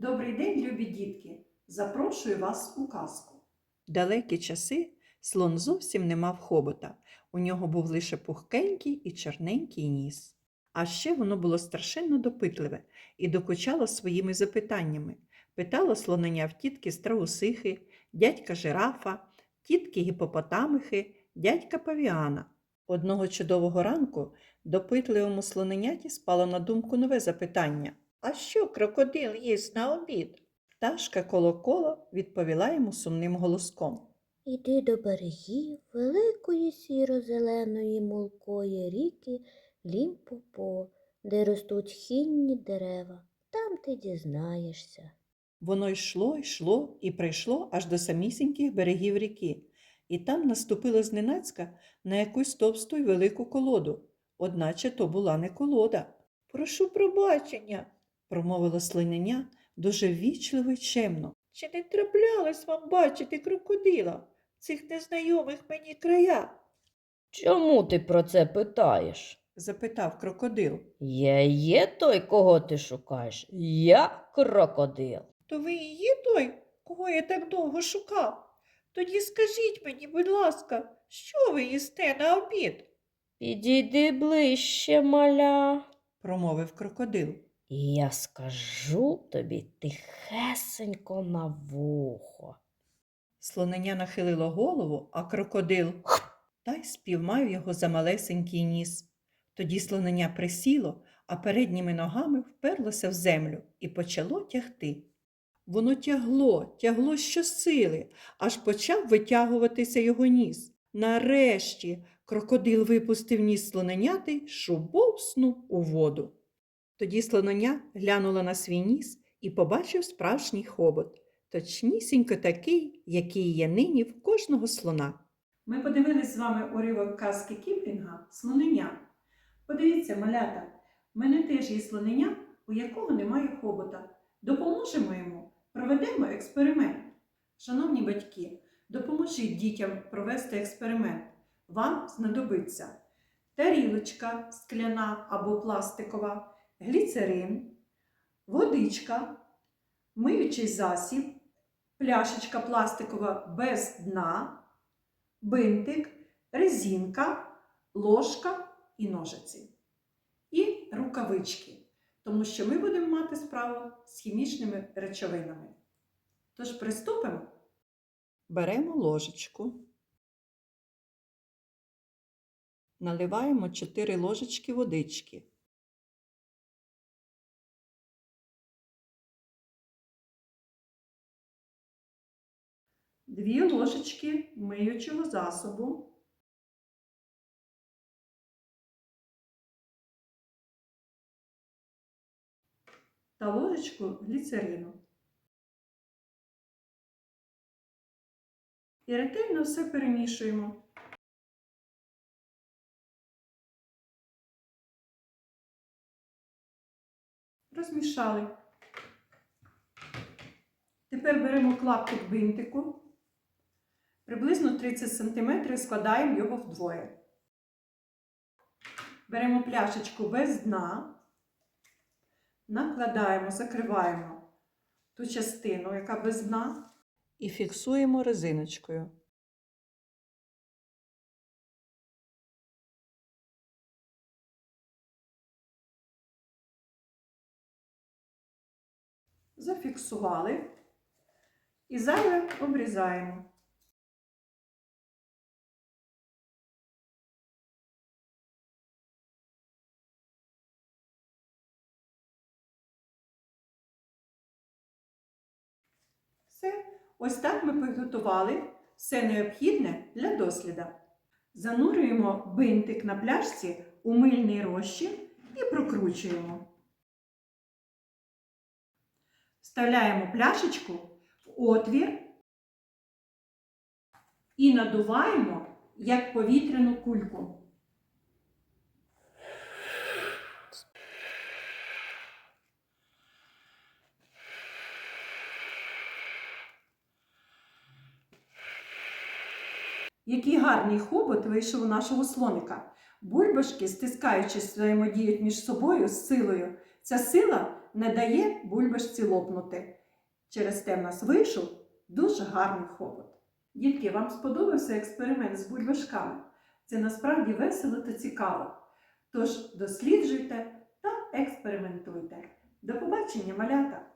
Добрий день, любі дітки! Запрошую вас у казку. Далекі часи слон зовсім не мав хобота. У нього був лише пухкенький і чорненький ніс. А ще воно було страшенно допитливе і докучало своїми запитаннями. Питало слонення в тітки страусихи, дядька жирафа, тітки гіпопотамихи, дядька павіана. Одного чудового ранку допитливому слоненяті спало на думку нове запитання. А що крокодил їсть на обід? Пташка колокола відповіла йому сумним голоском. Іди до берегів великої сіро-зеленої мулкої ріки Лімпопо, де ростуть хінні дерева. Там ти дізнаєшся. Воно йшло, йшло і прийшло аж до самісіньких берегів ріки, і там наступило зненацька на якусь товсту й велику колоду, одначе то була не колода. Прошу пробачення, промовило слинення дуже ввічливо й чемно. Чи не траплялось вам бачити крокодила в цих незнайомих мені краях? Чому ти про це питаєш? запитав крокодил. Я є той, кого ти шукаєш. Я крокодил. То ви і є той, кого я так довго шукав? Тоді скажіть мені, будь ласка, що ви їсте на обід? Підійди ближче, маля. промовив крокодил. І я скажу тобі тихесенько на вухо. Слонення нахилило голову, а крокодил та й співмав його за малесенький ніс. Тоді слонення присіло, а передніми ногами вперлося в землю і почало тягти. Воно тягло, тягло щосили, аж почав витягуватися його ніс. Нарешті крокодил випустив ніс слоненяти шубовснув у воду. Тоді слонення глянуло на свій ніс і побачив справжній хобот, точнісінько такий, який є нині в кожного слона. Ми подивились з вами уривок казки Кіплінга Слонення. Подивіться, малята, в мене теж є слонення, у якого немає хобота. Допоможемо йому, проведемо експеримент. Шановні батьки, допоможіть дітям провести експеримент. Вам знадобиться тарілочка скляна або пластикова, гліцерин, водичка, миючий засіб, пляшечка пластикова без дна, бинтик, резинка, ложка і ножиці. І рукавички, тому що ми будемо мати справу з хімічними речовинами. Тож приступимо. Беремо ложечку, наливаємо 4 ложечки водички. Дві ложечки миючого засобу. Та ложечку гліцерину. І ретельно все перемішуємо. Розмішали. Тепер беремо клаптик бинтику. Приблизно 30 см складаємо його вдвоє. Беремо пляшечку без дна, накладаємо, закриваємо ту частину, яка без дна. І фіксуємо резиночкою. Зафіксували і зайве обрізаємо. Ось так ми підготували все необхідне для досліда. Занурюємо бинтик на пляшці у мильний розчин і прокручуємо. Вставляємо пляшечку в отвір і надуваємо як повітряну кульку. Який гарний хобот вийшов у нашого слоника. Бульбашки, стискаючись, взаємодіють між собою з силою. Ця сила не дає бульбашці лопнути. Через те в нас вийшов дуже гарний хобот. Дітки, вам сподобався експеримент з бульбашками? Це насправді весело та цікаво. Тож досліджуйте та експериментуйте. До побачення, малята!